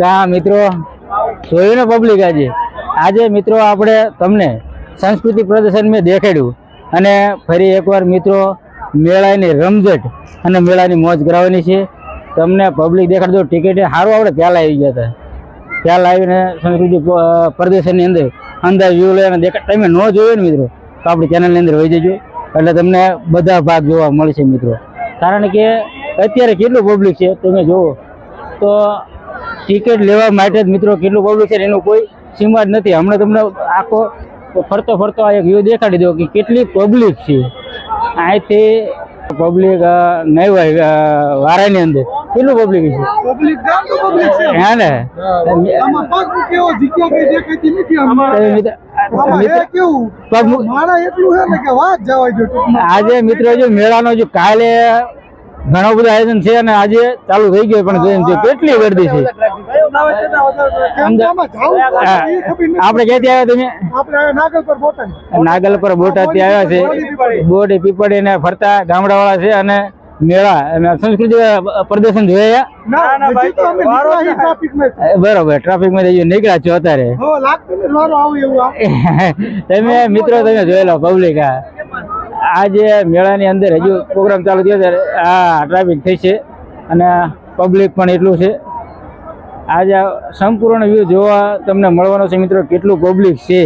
કા મિત્રો? જોયું ને પબ્લિક આજે? આજે મિત્રો આપણે તમને સંસ્કૃતિ પ્રદર્શન મેં દેખાડ્યું. અને ફરી એકવાર મિત્રો, મેળાની રમઝટ અને મેળાની મોજ કરાવવાની છે. તમને પબ્લિક દેખાડજો ટિકિટે સારું આપણે પહેલાં આવી ગયા હતા. ખ્યાલ આવીને સંસ્કૃતિ પ્રદર્શનની અંદર અંદર વ્યૂ લઈને દેખા, તમે ન જોયો ને મિત્રો, તો આપણી ચેનલની અંદર વહી જજો. એટલે તમને બધા ભાગ જોવા મળશે મિત્રો. કારણ કે અત્યારે કેટલું પબ્લિક છે, તમે જુઓ. તો ટિકિટ લેવા માટે જ મિત્રો કેટલું પબ્લિક છે એનું કોઈ સીમા જ નથી. હમણાં તમને આખો ફરતો ફરતો આ એક વ્યૂ દેખાડી દો કે કેટલી પબ્લિક છે. અહીંથી પબ્લિક નહીં હોય વારાની અંદર. કેટલું પબ્લિક છે? પબ્લિક તો પબ્લિક છે. હે ને? આમાં પગ મૂકેવો જગ્યા કઈ નથી આમાં? મિત્ર- આમાં મિત્ર- હે કેવું? પગ એટલું છે ને કે વાત જવાય જો આજે મિત્રો જો મેળાનો જો કાલે ઘણો બધો આયોજન છે અને આજે ચાલુ થઈ ગયો પણ જયંતિ કેટલી વર્દી છે કેમ કે આમાં જાવું પડે હા. એ આપણે ક્યાંથી આવ્યા તમે આપણે નાગલ પર બોટા થી આવ્યા છે બોડી પીપળી ને ફરતા ગામડાવાળા છે અને મેળા અને સંસ્કૃતિ પ્રદર્શન જોયા. બરોબર ટ્રાફિકમાં જઈએ નીકળ્યા છો અત્યારે. તમે મિત્રો તમે જોયેલો પબ્લિક આ આજે મેળાની અંદર હજુ પ્રોગ્રામ ચાલુ થયો ત્યારે આ ટ્રાફિક થઈ છે અને પબ્લિક પણ એટલું છે. આજે સંપૂર્ણ વ્યૂ જોવા તમને મળવાનો છે મિત્રો, કેટલું પબ્લિક છે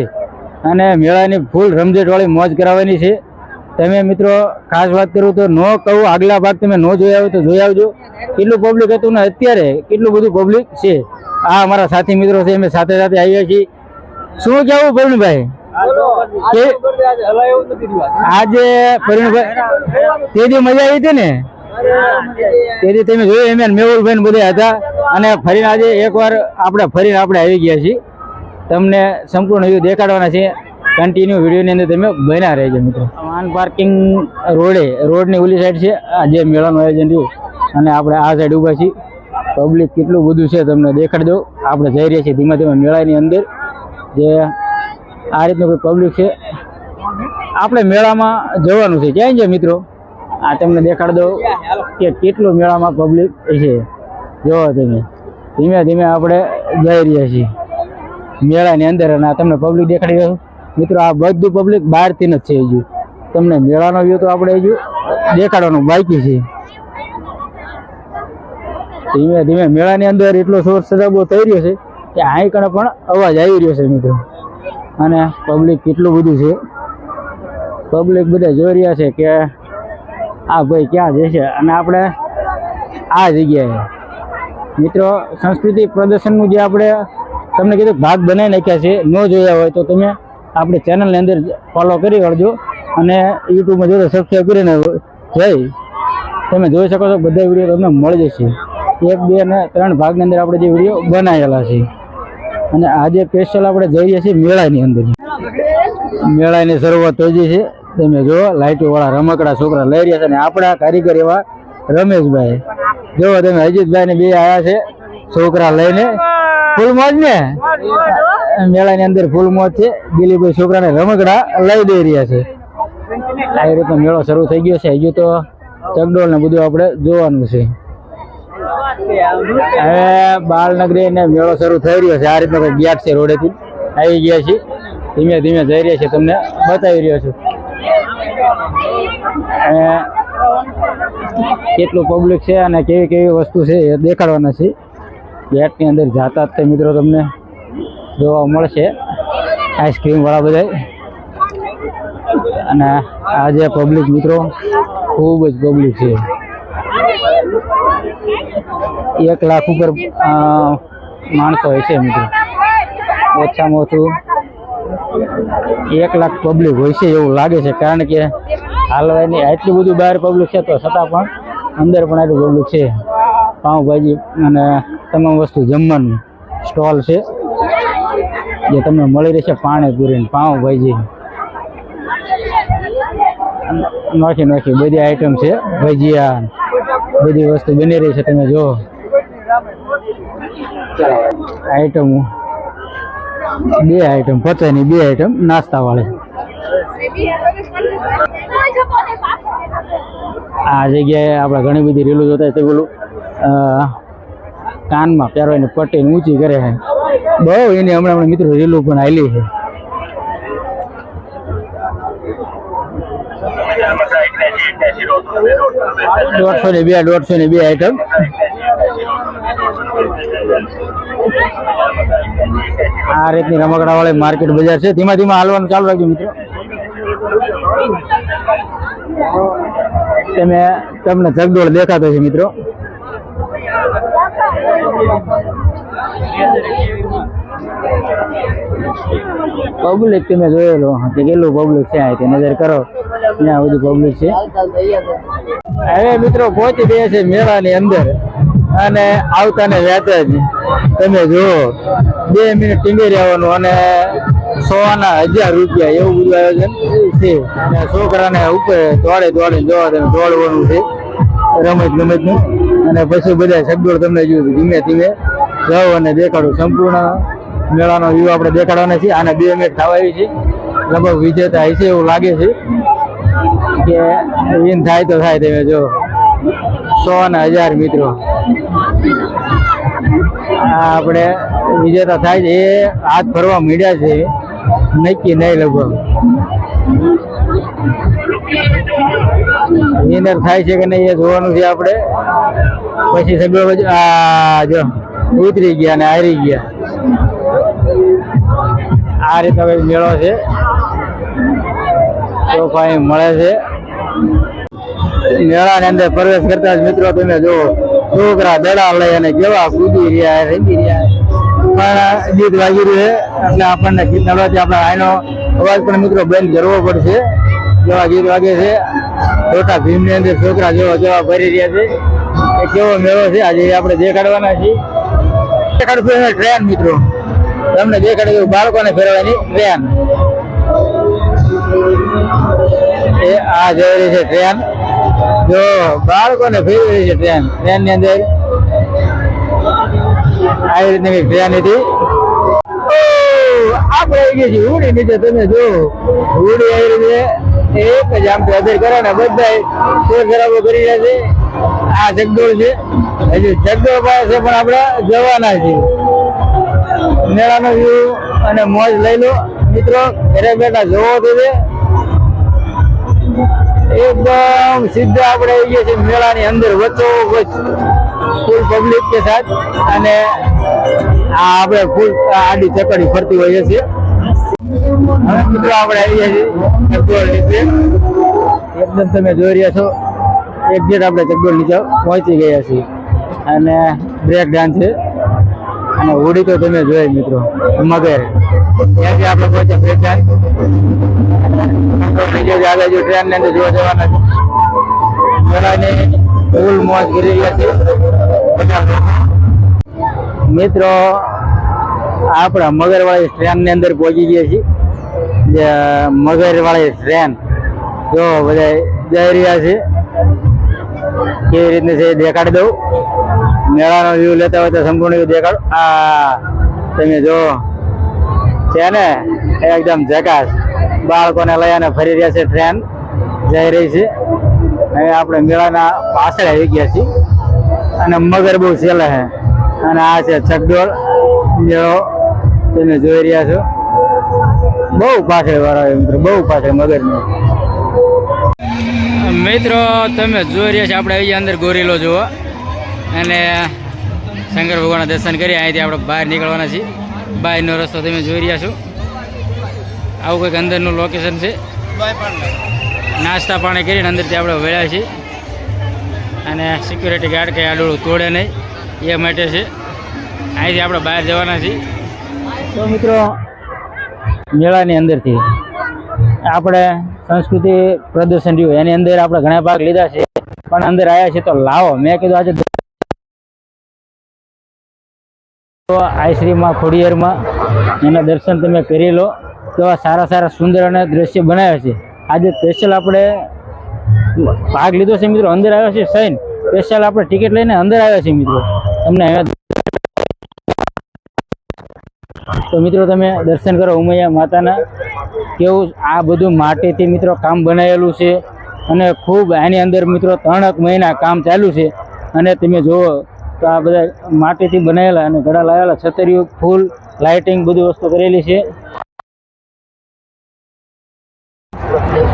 અને મેળાની ફૂલ રમઝટવાળી મોજ કરાવવાની છે. તમે મિત્રો, ખાસ વાત કરું તો ન કહું આગલા ભાગ તમે ન જોયા હોય તો જોઈ આવજો. કેટલું પબ્લિક હતું ને અત્યારે કેટલું બધું પબ્લિક છે. આ અમારા સાથી મિત્રો છે, અમે સાથે સાથે આવ્યા છીએ. શું કેવું પ્રવીણભાઈ? આજે તે તેજી મજા આવી હતી ને? તેથી તમે જોયું એમ મેહુલભાઈ બધા હતા અને ફરીને આજે એકવાર આપણે ફરીને આપણે આવી ગયા છીએ. તમને સંપૂર્ણ વ્યૂ દેખાડવાના છે. કન્ટિન્યુ વિડીયોની અંદર તમે બન્યા રહેજો મિત્રો. વાન પાર્કિંગ રોડે રોડની ઓલી સાઈડ છે આ જે મેળાનું આયોજન રહ્યું અને આપણે આ સાઈડ ઊભા છીએ. પબ્લિક કેટલું બધું છે તમને દેખાડી દઉં. આપણે જઈ રહ્યા છીએ ધીમે ધીમે મેળાની અંદર જે આ રીતનું કોઈ પબ્લિક છે? આપણે મેળામાં જવાનું છે. ક્યાં છે મિત્રો? આ તમને દેખાડી દઉં કે કેટલું મેળામાં પબ્લિક છે. જોવો તમે. ધીમે ધીમે આપણે જઈ રહ્યા છીએ. મેળાની અંદર અને આ તમને પબ્લિક દેખાડી રહ્યો મિત્રો, આ બધું પબ્લિક બહારથી જ છે હજુ તમને મેળાનો વ્યૂ તો આપણે હજુ દેખાડવાનું બાકી છે. ધીમે ધીમે મેળાની અંદર એટલો શોર શરાબો થઈ રહ્યો છે કે અહીં કણે પણ અવાજ આવી રહ્યો છે, મિત્રો. અને પબ્લિક કેટલું બધું છે? પબ્લિક બધા જોઈ રહ્યા છે કે આ ભાઈ ક્યાં જશે? અને આપણે આ જગ્યાએ મિત્રો, સંસ્કૃતિ પ્રદર્શનનું જે આપણે તમને કીધું ભાગ બનાવી નાખ્યા છે, ન જોયા હોય તો તમે આપણી ચેનલની અંદર ફોલો કરી વળજો અને યુટ્યુબમાં જોડે સબસ્ક્રાઈબ કરીને જઈ તમે જોઈ શકો છો, બધા વીડિયો તમને મળી જશે. એક, બે અને ત્રણ ભાગની અંદર આપણે જે વીડિયો બનાવેલા છે. અને આજે સ્પેશિયલ આપણે જઈ રહ્યા છીએ મેળાની અંદર. મેળાની શરૂઆત થઈ ગઈ છે. તમે જો લાઇટોવાળા રમકડા છોકરા લઈ રહ્યા છે અને આપણા કારીગર એવા રમેશભાઈ. જો તમે અજીતભાઈ ને બે આવ્યા છે છોકરા લઈને. ફૂલ મોજ ને? મેળાની અંદર ફૂલ મોજ છે. દિલીપભાઈ છોકરાને રમકડા લઈ દઈ રહ્યા છે. આવી રીતનો મેળો શરૂ થઈ ગયો છે. હજુ તો ચકડોળ ને બધું આપણે જોવાનું છે. હવે બાળનગરી ને મેળો શરૂ થઈ રહ્યો છે. આ રીતનો કોઈ ગેટ છે રોડેથી. આવી ગયા છીએ. ધીમે ધીમે જઈ રહ્યા છે તમને બતાવી રહ્યો છું. કેટલું પબ્લિક છે અને કેવી કેવી વસ્તુ છે એ દેખાડવાના છે ગેટની અંદર જાતા તે મિત્રો તમને જોવા મળશે. આઈસ્ક્રીમ વાળા બધા અને આજે પબ્લિક મિત્રો, ખૂબ જ પબ્લિક છે. એક લાખ ઉપર માણસો હોય છે મિત્રો ઓછામાં ઓછું એક લાખ પબ્લિક હોય છે એવું લાગે છે. કારણ કે હાલવાની આટલું બધું બહાર પબ્લિક છે તો છતાં પણ અંદર પણ આટલું પબ્લિક છે. પાઉંભાજી અને તમામ વસ્તુ જમવાનું સ્ટોલ છે. જે તમને મળી રહેશે પાણીપુરી ને પાઉંભાજી. નોખી નોખી બધી આઈટમ છે. ભજીયા, બધી વસ્તુ બની રહી છે. તમે જો આઈટમ બે આઈટમ પચાસની બે આઈટમ નાસ્તા વાળી આ જગ્યાએ આપણે ઘણી બધી રીલું જોતા તે પેલું કાનમાં પહેરવાની પટ્ટીને ઊંચી કરે છે. બહુ એની હમણાં હમણાં મિત્રો રીલું પણ આવેલી છે. દોઢસો ને બે, દોઢસો ને બે આઈટમ આ રીતની રમકડા વાળી માર્કેટ બજાર છે. ધીમા ધીમા હાલવાનું ચાલુ રાખજો મિત્રો. તમે, તમને જગદોળ દેખાતો છે મિત્રો. પબ્લિક તમે જોયેલો. કે કેટલું પબ્લિક છે આ નજર કરો. ત્યાં બધું પબ્લિક છે. હવે મિત્રો પહોંચી ગયા છે મેળાની અંદર. અને આવતાને વેચે જ. તમે જુઓ, બે મિનિટ ટીંગેરી આવવાનું અને સોના હજાર રૂપિયા એવું બધું આયોજન છે. અને છોકરાને ઉપર દોડે દોડે જોવા તમે દોડવાનું છે, રમત ગમતનું. અને પછી બધા સગવડ તમને જોયું ધીમે ધીમે જાઓ અને દેખાડો. સંપૂર્ણ મેળાનો વ્યૂ આપણે દેખાડવાના છીએ. અને બે મિનિટ થવા આવી છે. લગભગ વિજેતા હશે એવું લાગે છે. કે વિન થાય તો થાય તમે જો સો અને હજાર મિત્રો. આપણે વિજેતા થાય છે. એ હાથ ફરવા મીડ્યા છે. નક્કી નહીં લગભગ. વિનર થાય છે કે નહીં એ જોવાનું છે આપણે. પછી સગવડ જો ઉતરી ગયા ને હારી ગયા. આ રીતે હવે મેળો છે. તો અહીં મળે છે. મેળાની અંદર પ્રવેશ કરતા જ મિત્રો તમે જુઓ. છોકરા દડા લઈ અને કેવા કૂદી રહ્યા રમી રહ્યા. પણ ગીત વાગી રહ્યું છે. એટલે આપણને ગીત નડવાથી આપણે આનો અવાજ પણ મિત્રો બંધ કરવો પડશે. જેવા ગીત વાગે છે. છોટા ભીમની અંદર છોકરા જેવા જેવા ભરી રહ્યા છે. એ કેવો મેળો છે? આજે આપણે દેખાડવાના છીએ. દેખાડશું ટ્રેન, મિત્રો. તમને દેખાડે બાળકોને ફેરવાની ટ્રેન. એ આ જઈ રહી છે ટ્રેન. જો, બાળકોને ફેરવી છે ટ્રેન. ટ્રેનની અંદર. આવી રીતની ટ્રેન હતી આપણે આવી ગઈ છે ઉડી નીચે તમે જો. ઉડી આવી રીતે એક જ આમ અધર કરે ને બધા શોર ખરાબો કરી રહ્યા છે. આ જગદોળ છે. હજુ જગદોળ પાસે પણ આપણે જવાના છીએ. મેળાનો વ્યૂ અને મોજ લઈ લો. મિત્રો, ઘરે બેઠા જોવો તો છે એકદમ સીધા આપણે આવી ગયા છીએ મેળાની અંદર, વચ્ચો વચ્ચ. ફૂલ પબ્લિક કે સાથ અને આ આપણે ફૂલ આડી ચકડી ફરતી હોઈએ છીએ. મિત્રો આપણે આવી ગયા છીએ એકદમ તમે જોઈ રહ્યા છો એક્ઝેક્ટ આપણે ચકડોળ નીચે પહોંચી ગયા છીએ. અને બ્રેક ડાન્સ છે. અને હોડી તો તમે જોઈ મિત્રો, મગર. ત્યાંથી આપણે પહોંચ્યા બ્રેક ડાન્સ બીજો જે જવાના છે. મિત્રો ટ્રેનની અંદર પહોંચી ગયા છીએ. જે મગરવાળી ટ્રેન જો બધા જઈ રહ્યા છે. કેવી રીતની છે દેખાડી દઉં. મેળાનો વ્યૂ લેતા હોય તો સંપૂર્ણ વ્યૂ દેખાડો. આ તમે જો, છે ને? એકદમ જકાસ બાળકોને લઈ અને ફરી રહ્યા છે ટ્રેન જઈ રહી છે. હવે આપણે મેળાના પાછળ આવી ગયા છીએ. અને મગર બહુ છેલ્લે છે. અને આ છે છગડોળ મેળો. તમે જોઈ રહ્યા છો. બહુ પાછળ વાળા મિત્રો બહુ પાછળ મગરનો મિત્રો, તમે જોઈ રહ્યા છો, આપણે અહીંયા અંદર ગોરીલો જોવા અને શંકર ભગવાનના દર્શન કરી અહીંથી આપણે બહાર નીકળવાના છીએ. બહારનો રસ્તો તમે જોઈ રહ્યા છો. આવું કંઈક અંદરનું લોકેશન છે? નાસ્તા પાણી કરીને અંદરથી આપણે વળ્યા છીએ. અને સિક્યુરિટી ગાર્ડ કંઈ આડું તોડે નહીં. એ માટે છે. અહીંથી આપણે બહાર જવાના છીએ. તો મિત્રો, મેળાની અંદરથી આપણે સંસ્કૃતિ પ્રદર્શન રહ્યું. એની અંદર આપણે ઘણા ભાગ લીધા છે. પણ અંદર આવ્યા છે તો લાવો. મેં કીધું આજે આઈશ્રીમાં ખોડિયારમાં એના દર્શન તમે કરી લો. તો આ સારા સારા સુંદર અને દ્રશ્ય બનાવ્યા છે. આજે સ્પેશિયલ આપણે ભાગ લીધો છે મિત્રો, અંદર આવ્યો છે સૈન સ્પેશિયલ આપણે ટિકિટ લઈને અંદર આવ્યા છે મિત્રો. તમને તો મિત્રો તમે દર્શન કરો ઉમૈયા માતાના. કેવું આ બધું માટીથી મિત્રો કામ બનાવેલું છે અને ખૂબ આની અંદર મિત્રો ત્રણક મહિના કામ ચાલુ છે. અને તમે જુઓ તો આ બધા માટીથી બનાવેલા અને ઘડા લાવેલા છતરીઓ, ફૂલ, લાઇટિંગ, બધી વસ્તુ કરેલી છે.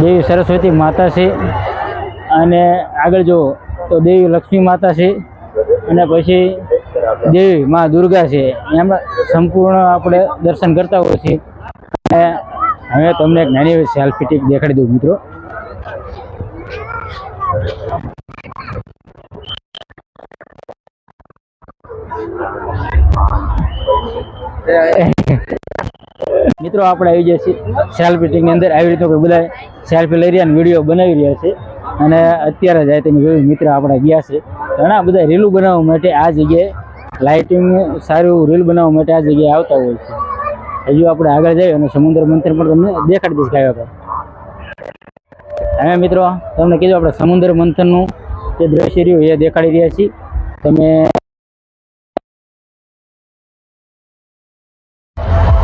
દેવી સરસ્વતી માતા છે. અને આગળ જુઓ તો દેવી લક્ષ્મી માતા છે. અને પછી દેવી મા દુર્ગા છે. એમાં સંપૂર્ણ આપણે દર્શન કરતા હોઈએ છીએ. અને હવે તમને એક નાની સેલ્ફી ટીપ દેખાડી દઉં મિત્રો. મિત્રો, આપણે આવી જાય છીએ સેલ્ફી ટીકની અંદર. આવી રીતે કોઈ બધા સેલ્ફી લઈ રહ્યા વીડિયો બનાવી રહ્યા છે. અને અત્યારે જાય તમે જોયું મિત્ર આપણે ગયા છે. ઘણા બધા રીલું બનાવવા માટે આ જગ્યાએ લાઇટિંગ સારું રીલ બનાવવા માટે આ જગ્યાએ આવતા હોય છે. હજુ આપણે આગળ જઈએ અને સમુદ્ર મંથન પણ તમને દેખાડી દઈશ કાંઈ પર હવે મિત્રો, તમને કીધું આપણે સમુદ્ર મંથનનું જે દ્રશ્ય રહ્યું એ દેખાડી રહ્યા છીએ. તમે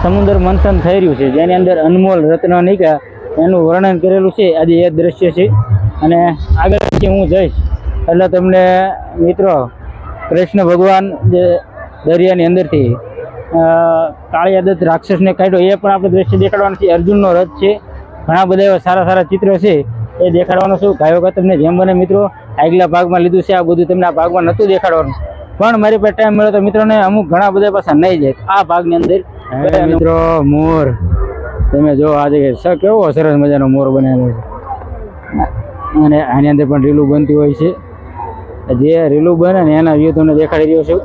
સમુદ્ર મંથન થઈ રહ્યું છે. જેની અંદર અનમોલ રત્ન નીકળ્યા એનું વર્ણન કરેલું છે. આજે એ દ્રશ્ય છે. અને આગળ પછી હું જઈશ. એટલે તમને મિત્રો કૃષ્ણ ભગવાન જે દરિયાની અંદરથી કાળિયાદત્ત રાક્ષસને કાઢ્યો, એ પણ આપણે દ્રશ્ય દેખાડવાનું છે. અર્જુનનો રથ છે. ઘણા બધા એવા સારા સારા ચિત્રો છે. એ દેખાડવાનું છું. ગાયો વખત તમને જેમ બને મિત્રો, આગલા ભાગમાં લીધું છે. આ બધું તમને આ ભાગમાં નહોતું દેખાડવાનું. પણ મારી પાસે ટાઈમ મળ્યો તો મિત્રોને અમુક ઘણા બધા પાછા નહીં જાય. આ ભાગની અંદર મિત્રો મોર. તમે જો આજે સ કેવો સરસ મજાનો મોર બનાવેલો છે. અને આની અંદર પણ રીલું બનતી હોય છે. જે રીલું બને ને એના વ્યૂ તમને દેખાડી રહ્યો છું.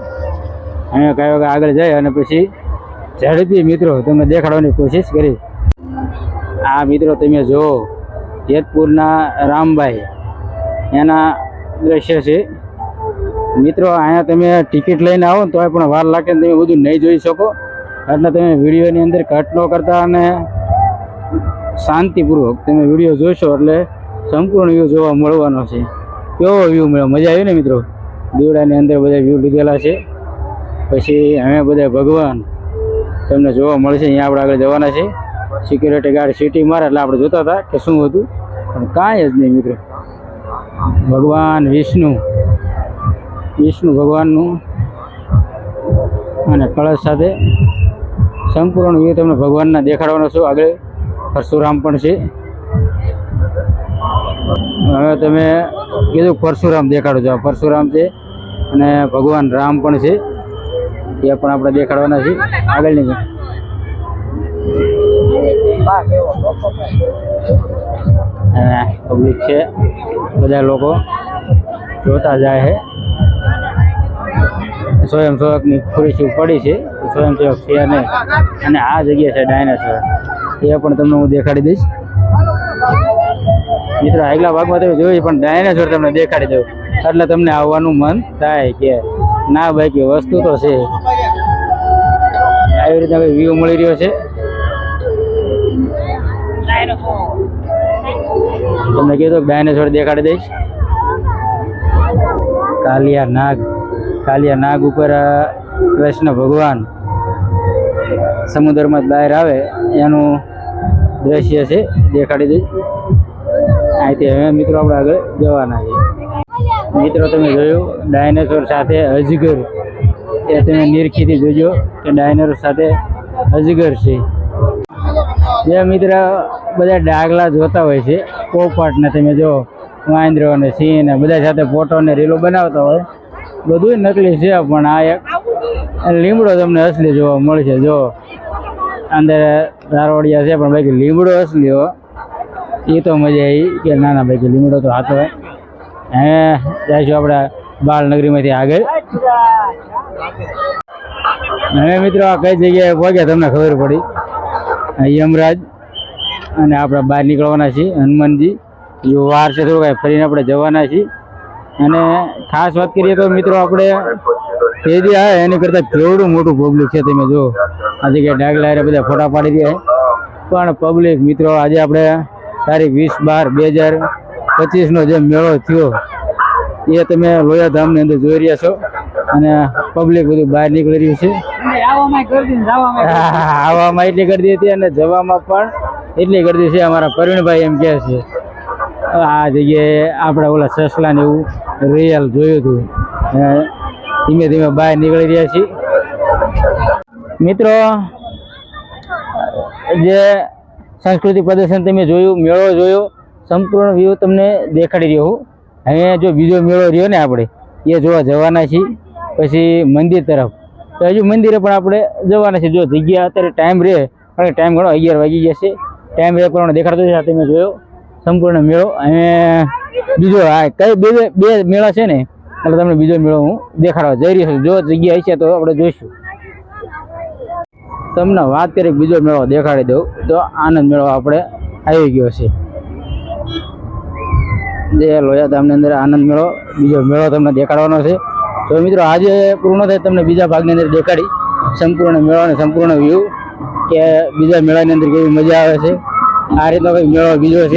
અને કઈ કે આગળ જાય અને પછી ઝડપી મિત્રો તમને દેખાડવાની કોશિશ કરી. આ મિત્રો તમે જુઓ જેતપુરના રામભાઈ. એના દ્રશ્ય છે. મિત્રો અહીંયા તમે ટિકિટ લઈને આવો તો પણ વાર લાગે ને તમે બધું નહીં જોઈ શકો. એટલે તમે વિડીયોની અંદર કટ ન કરતા અને શાંતિપૂર્વક તમે વીડિયો જોશો એટલે સંપૂર્ણ વ્યૂ જોવા મળવાનો છે. કેવો વ્યૂ મળ્યો? મજા આવી ને મિત્રો? દીવડાની અંદર બધા વ્યૂ લીધેલા છે. પછી અમે બધા ભગવાન તમને જોવા મળશે. અહીંયા આપણે આગળ જવાના છે. સિક્યુરિટી ગાર્ડ સિટી મારે, એટલે આપણે જોતા હતા કે શું હતું. પણ કાંઈ જ નહીં મિત્રો. ભગવાન વિષ્ણુ. વિષ્ણુ ભગવાનનું અને કળશ સાથે સંપૂર્ણ વ્યૂ તમને ભગવાનના દેખાડવાનો છું. આગળ પરશુરામ પણ છે. હવે તમે કીધું પરશુરામ દેખાડો છો. પરશુરામ છે અને ભગવાન રામ પણ છે. એ પણ આપણે દેખાડવાના છે આગળની પબ્લિક છે. બધા લોકો જોતા જાય છે. સ્વયંસેવકની ખુરશી પડી છે. સ્વયંસેવક છે અને અને આ જગ્યા છે ડાયનાસોર એ પણ તમને હું દેખાડી દઈશ. મિત્રો, આગલા ભાગમાં તમે જોયું પણ ડાયનાસોર તમને દેખાડી દઉં. એટલે તમને આવવાનું મન થાય કે ના ભાઈ, કે વસ્તુ તો છે. આવી રીતે વ્યૂ મળી રહ્યો છે. તમને કીધું ડાયનાસોર દેખાડી દઈશ. કાલિયા નાગ. કાલિયા નાગ ઉપર કૃષ્ણ ભગવાન. સમુદ્રમાં બહાર આવે, એનું દ્રશ્ય છે, દેખાડી દઈશ. અહીંથી હવે મિત્રો આપણે આગળ જવાના છે મિત્રો, તમે જોયું, ડાયનાસોર સાથે અજગર. એ તમે નિરખીથી જોજો કે ડાયનાસોર સાથે અજગર છે. જે મિત્ર બધા ડાગલા જોતા હોય છે, પોપટને તમે જો વાંદરો ને સિંહ ને બધા સાથે ફોટો ને રીલો બનાવતા હોય બધું નકલી છે, પણ આ એક લીમડો તમને અસલી જોવા મળશે. જો અંદર દારોડિયા છે, પણ ભાઈ લીમડો હો. એ તો મજા આવી કે ના ના બાકી લીમડો તો હાથો હે, જઈશું આપણે બાળનગરીમાંથી આગળ. હવે મિત્રો, આ કઈ જગ્યાએ પહોંચ્યા તમને ખબર પડી? યમરાજ અને આપણે બહાર નીકળવાના છીએ, હનુમાનજી. જો વાર છે થોડું કાંઈ ફરીને આપણે જવાના છીએ. અને ખાસ વાત કરીએ તો મિત્રો, આપણે તેજી આવે એની કરતાં કેવડું મોટું પબ્લિક છે તમે જો આ જગ્યાએ ડાગલા હારે બધા ફોટા પાડી દે. પણ પબ્લિક મિત્રો, આજે આપણે તારીખ વીસ બાર બે હજાર પચીસનો જે મેળો થયો, એ તમે લોયાધામની અંદર જોઈ રહ્યા છો. અને પબ્લિક બધું બહાર નીકળી રહ્યું છે. આવવામાં એટલી ગરદી હતી અને જવામાં પણ એટલી ગરદી છે. અમારા પરવીણભાઈ એમ કહે છે. આ જગ્યાએ આપણે ઓલા સસલાને એવું રિયલ જોયું હતું. ધીમે ધીમે બહાર નીકળી રહ્યા છીએ. મિત્રો, જે સાંસ્કૃતિક પ્રદર્શન તમે જોયું, મેળો જોયો, સંપૂર્ણ વ્યૂ તમને દેખાડી રહ્યો હું. અહીંયા જો બીજો મેળો રહ્યો ને આપણે, એ જોવા જવાના છીએ. પછી મંદિર તરફ. તો હજુ મંદિરે પણ આપણે જવાના છે જો જગ્યા અત્યારે ટાઈમ રહે કારણ ટાઈમ ઘણો અગિયાર વાગી જશે. ટાઈમ રહે પ્રમાણે દેખાડતો છે તમે જોયો. સંપૂર્ણ મેળો. અને બીજો હા કઈ બે બે મેળા છે ને એટલે તમને બીજો મેળો હું દેખાડવા જઈ રહ્યો છું. જો જગ્યા હશે તો આપણે જોઈશું. તમને વાત કરી, બીજો મેળો દેખાડી દઉં. તો આનંદ મેળો આપણે આવી ગયો છે. જે લોયાધામની અંદર આનંદ મેળો, બીજો મેળો તમને દેખાડવાનો છે. તો મિત્રો, આજે પૂર્ણ થાય તમને બીજા ભાગની અંદર દેખાડી. સંપૂર્ણ મેળો અને સંપૂર્ણ વ્યૂ કે બીજા મેળાની અંદર કેવી મજા આવે છે. આ રીતનો કંઈક મેળો બીજો છે.